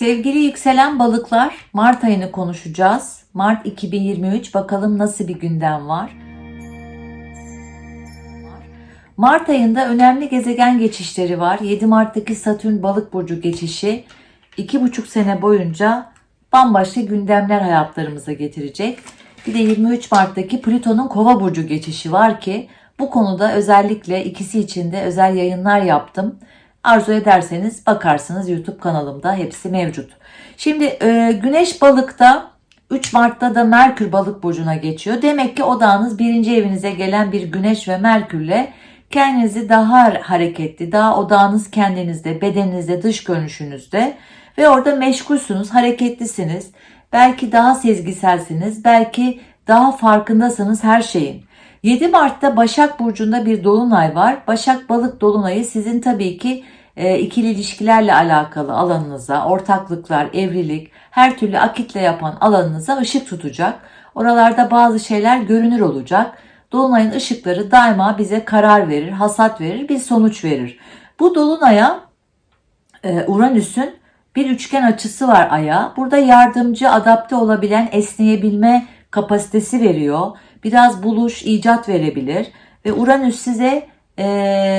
Sevgili yükselen balıklar, Mart ayını konuşacağız. Mart 2023 bakalım nasıl bir gündem var. Mart ayında önemli gezegen geçişleri var. 7 Mart'taki Satürn balık burcu geçişi 2,5 sene boyunca bambaşka gündemler hayatlarımıza getirecek. Bir de 23 Mart'taki Plüton'un kova burcu geçişi var ki bu konuda özellikle ikisi için de özel yayınlar yaptım. Arzu ederseniz bakarsınız YouTube kanalımda hepsi mevcut. Şimdi e, Güneş balıkta 3 Mart'ta da Merkür balık burcuna geçiyor. Demek ki odağınız birinci evinize gelen bir Güneş ve Merkürle kendinizi daha hareketli, daha odağınız kendinizde, bedeninizde, dış görünüşünüzde ve orada meşgulsünüz, hareketlisiniz. Belki daha sezgiselsiniz, belki daha farkındasınız her şeyin. 7 Mart'ta Başak Burcu'nda bir dolunay var. Başak Balık Dolunayı sizin tabii ki e, ikili ilişkilerle alakalı alanınıza, ortaklıklar, evlilik, her türlü akitle yapan alanınıza ışık tutacak. Oralarda bazı şeyler görünür olacak. Dolunayın ışıkları daima bize karar verir, hasat verir, bir sonuç verir. Bu dolunaya e, Uranüs'ün bir üçgen açısı var aya. Burada yardımcı, adapte olabilen, esneyebilme kapasitesi veriyor. Biraz buluş, icat verebilir. Ve Uranüs size e,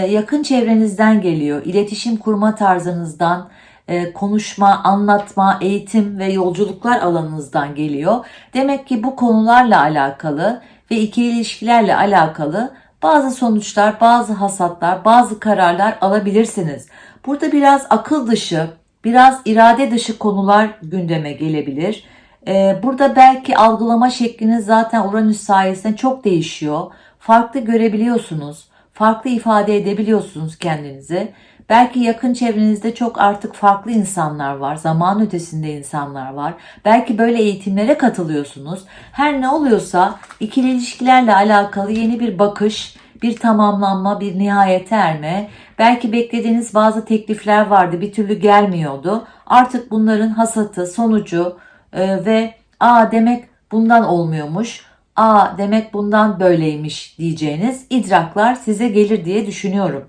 yakın çevrenizden geliyor. İletişim kurma tarzınızdan, e, konuşma, anlatma, eğitim ve yolculuklar alanınızdan geliyor. Demek ki bu konularla alakalı ve ikili ilişkilerle alakalı bazı sonuçlar, bazı hasatlar, bazı kararlar alabilirsiniz. Burada biraz akıl dışı, biraz irade dışı konular gündeme gelebilir. Ee, burada belki algılama şekliniz zaten Uranüs sayesinde çok değişiyor. Farklı görebiliyorsunuz, farklı ifade edebiliyorsunuz kendinizi. Belki yakın çevrenizde çok artık farklı insanlar var, zaman ötesinde insanlar var. Belki böyle eğitimlere katılıyorsunuz. Her ne oluyorsa ikili ilişkilerle alakalı yeni bir bakış, bir tamamlanma, bir nihayete erme. Belki beklediğiniz bazı teklifler vardı, bir türlü gelmiyordu. Artık bunların hasatı, sonucu e, ve aa demek bundan olmuyormuş, aa demek bundan böyleymiş diyeceğiniz idraklar size gelir diye düşünüyorum.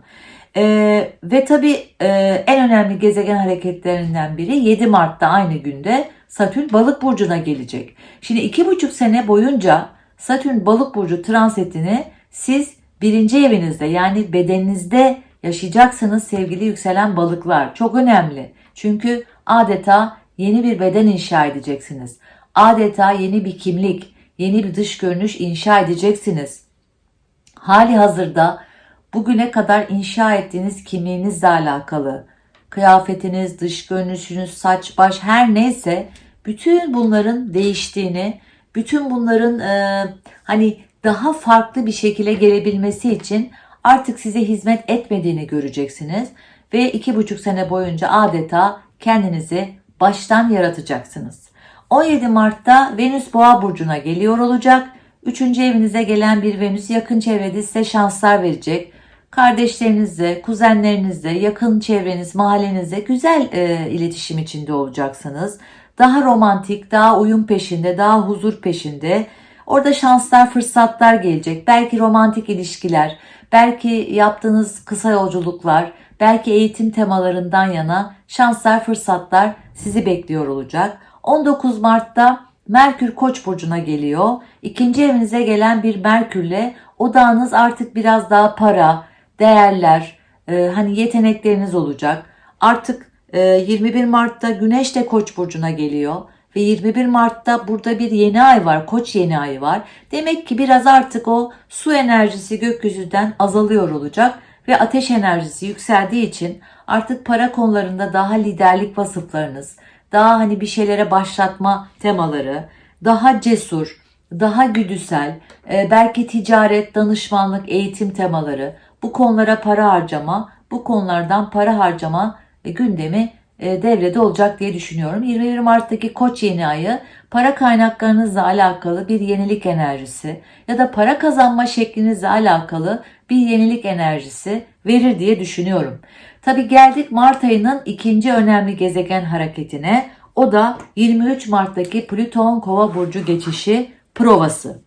Ee, ve tabii e, en önemli gezegen hareketlerinden biri 7 Mart'ta aynı günde Satürn balık burcuna gelecek. Şimdi iki buçuk sene boyunca Satürn balık burcu transitini siz birinci evinizde yani bedeninizde yaşayacaksınız sevgili yükselen balıklar. Çok önemli. Çünkü adeta yeni bir beden inşa edeceksiniz. Adeta yeni bir kimlik, yeni bir dış görünüş inşa edeceksiniz. Hali hazırda bugüne kadar inşa ettiğiniz kimliğinizle alakalı, kıyafetiniz, dış görünüşünüz, saç, baş her neyse bütün bunların değiştiğini, bütün bunların e, hani daha farklı bir şekilde gelebilmesi için artık size hizmet etmediğini göreceksiniz ve iki buçuk sene boyunca adeta kendinizi baştan yaratacaksınız. 17 Mart'ta Venüs Boğa burcuna geliyor olacak. Üçüncü evinize gelen bir Venüs yakın çevrede size şanslar verecek kardeşlerinizle, kuzenlerinizle, yakın çevreniz, mahallenizle güzel e, iletişim içinde olacaksınız. Daha romantik, daha uyum peşinde, daha huzur peşinde. Orada şanslar, fırsatlar gelecek. Belki romantik ilişkiler, belki yaptığınız kısa yolculuklar, belki eğitim temalarından yana şanslar, fırsatlar sizi bekliyor olacak. 19 Mart'ta Merkür Koç burcuna geliyor. İkinci evinize gelen bir Merkürle odağınız artık biraz daha para, değerler, e, hani yetenekleriniz olacak. Artık e, 21 Mart'ta Güneş de Koç burcuna geliyor ve 21 Mart'ta burada bir yeni ay var. Koç yeni ayı var. Demek ki biraz artık o su enerjisi gökyüzünden azalıyor olacak ve ateş enerjisi yükseldiği için artık para konularında daha liderlik vasıflarınız, daha hani bir şeylere başlatma temaları, daha cesur, daha güdüsel, e, belki ticaret, danışmanlık, eğitim temaları, bu konulara para harcama, bu konulardan para harcama e, gündemi devrede olacak diye düşünüyorum. 21 Mart'taki Koç yeni ayı para kaynaklarınızla alakalı bir yenilik enerjisi ya da para kazanma şeklinizle alakalı bir yenilik enerjisi verir diye düşünüyorum. Tabi geldik Mart ayının ikinci önemli gezegen hareketine. O da 23 Mart'taki Plüton Kova burcu geçişi provası.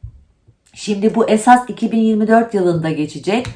Şimdi bu esas 2024 yılında geçecek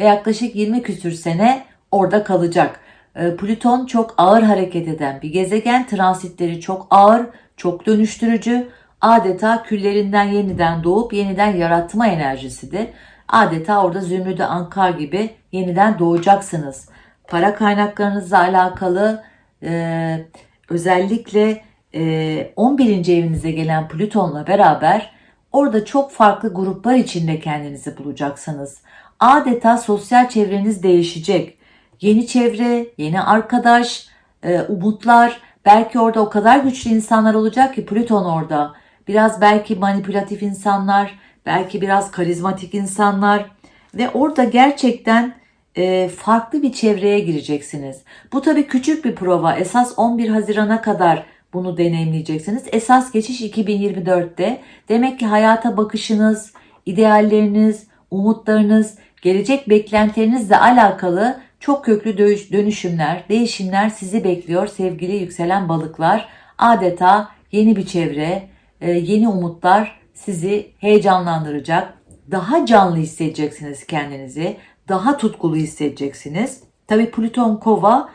ve yaklaşık 20 küsür sene orada kalacak. E, Plüton çok ağır hareket eden bir gezegen. Transitleri çok ağır, çok dönüştürücü. Adeta küllerinden yeniden doğup yeniden yaratma enerjisidir. Adeta orada Zümrüdü Anka gibi yeniden doğacaksınız. Para kaynaklarınızla alakalı e, özellikle e, 11. evinize gelen Plüton'la beraber orada çok farklı gruplar içinde kendinizi bulacaksınız. Adeta sosyal çevreniz değişecek. Yeni çevre, yeni arkadaş, e, umutlar, belki orada o kadar güçlü insanlar olacak ki Plüton orada. Biraz belki manipülatif insanlar, belki biraz karizmatik insanlar ve orada gerçekten e, farklı bir çevreye gireceksiniz. Bu tabii küçük bir prova. Esas 11 Haziran'a kadar bunu deneyimleyeceksiniz. Esas geçiş 2024'te. Demek ki hayata bakışınız, idealleriniz, umutlarınız, gelecek beklentilerinizle alakalı çok köklü dönüş- dönüşümler, değişimler sizi bekliyor sevgili yükselen balıklar. Adeta yeni bir çevre, e, yeni umutlar sizi heyecanlandıracak. Daha canlı hissedeceksiniz kendinizi. Daha tutkulu hissedeceksiniz. Tabii Plüton Kova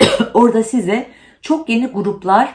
orada size çok yeni gruplar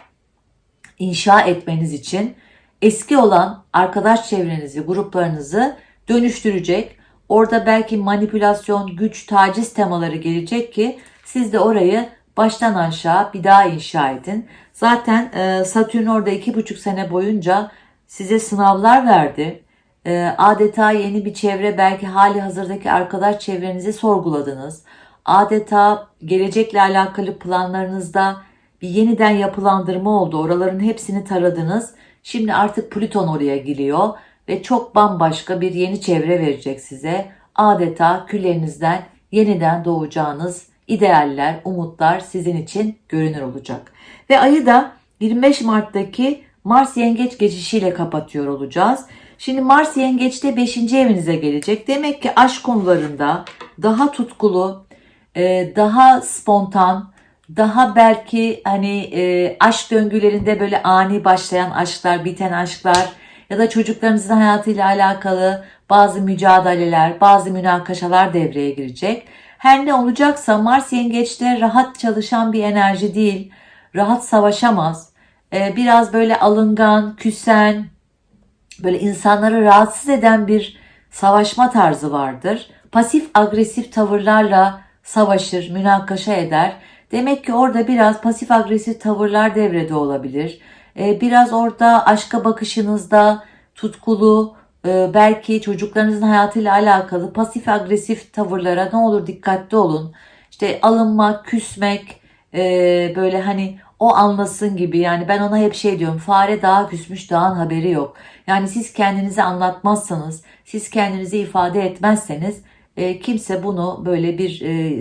inşa etmeniz için eski olan arkadaş çevrenizi, gruplarınızı dönüştürecek. Orada belki manipülasyon, güç, taciz temaları gelecek ki siz de orayı baştan aşağı bir daha inşa edin. Zaten e, Satürn orada iki buçuk sene boyunca size sınavlar verdi. E, adeta yeni bir çevre, belki hali hazırdaki arkadaş çevrenizi sorguladınız. Adeta gelecekle alakalı planlarınızda bir yeniden yapılandırma oldu. Oraların hepsini taradınız. Şimdi artık Plüton oraya giriyor ve çok bambaşka bir yeni çevre verecek size. Adeta küllerinizden yeniden doğacağınız idealler, umutlar sizin için görünür olacak. Ve ayı da 25 Mart'taki Mars Yengeç geçişiyle kapatıyor olacağız. Şimdi Mars Yengeç'te 5. evinize gelecek. Demek ki aşk konularında daha tutkulu, e, daha spontan, daha belki hani e, aşk döngülerinde böyle ani başlayan aşklar, biten aşklar ya da çocuklarınızın hayatıyla alakalı bazı mücadeleler, bazı münakaşalar devreye girecek. Her ne olacaksa Mars yengeçte rahat çalışan bir enerji değil, rahat savaşamaz. E, biraz böyle alıngan, küsen, böyle insanları rahatsız eden bir savaşma tarzı vardır. Pasif agresif tavırlarla savaşır, münakaşa eder. Demek ki orada biraz pasif agresif tavırlar devrede olabilir. Ee, biraz orada aşka bakışınızda tutkulu, e, belki çocuklarınızın hayatıyla alakalı pasif agresif tavırlara ne olur dikkatli olun. İşte alınmak, küsmek, e, böyle hani o anlasın gibi yani ben ona hep şey diyorum fare daha küsmüş dağın haberi yok. Yani siz kendinizi anlatmazsanız, siz kendinizi ifade etmezseniz e, kimse bunu böyle bir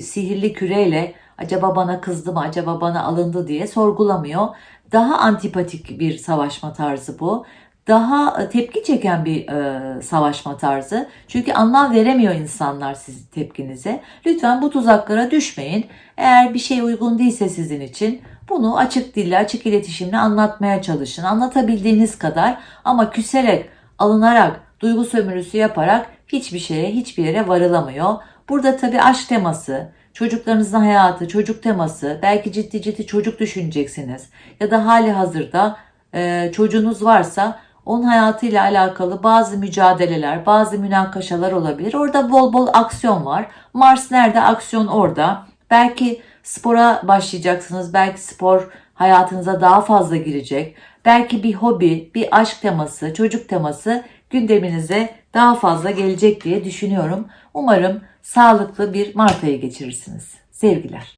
sihirli küreyle acaba bana kızdı mı, acaba bana alındı diye sorgulamıyor. Daha antipatik bir savaşma tarzı bu. Daha e, tepki çeken bir e, savaşma tarzı. Çünkü anlam veremiyor insanlar sizin tepkinize. Lütfen bu tuzaklara düşmeyin. Eğer bir şey uygun değilse sizin için bunu açık dille, açık iletişimle anlatmaya çalışın. Anlatabildiğiniz kadar ama küserek, alınarak, duygu sömürüsü yaparak hiçbir şeye, hiçbir yere varılamıyor. Burada tabii aşk teması, çocuklarınızın hayatı, çocuk teması, belki ciddi ciddi çocuk düşüneceksiniz. Ya da hali hazırda e, çocuğunuz varsa onun hayatıyla alakalı bazı mücadeleler, bazı münakaşalar olabilir. Orada bol bol aksiyon var. Mars nerede? Aksiyon orada. Belki spora başlayacaksınız. Belki spor hayatınıza daha fazla girecek. Belki bir hobi, bir aşk teması, çocuk teması gündeminize daha fazla gelecek diye düşünüyorum. Umarım sağlıklı bir Mart ayı geçirirsiniz. Sevgiler.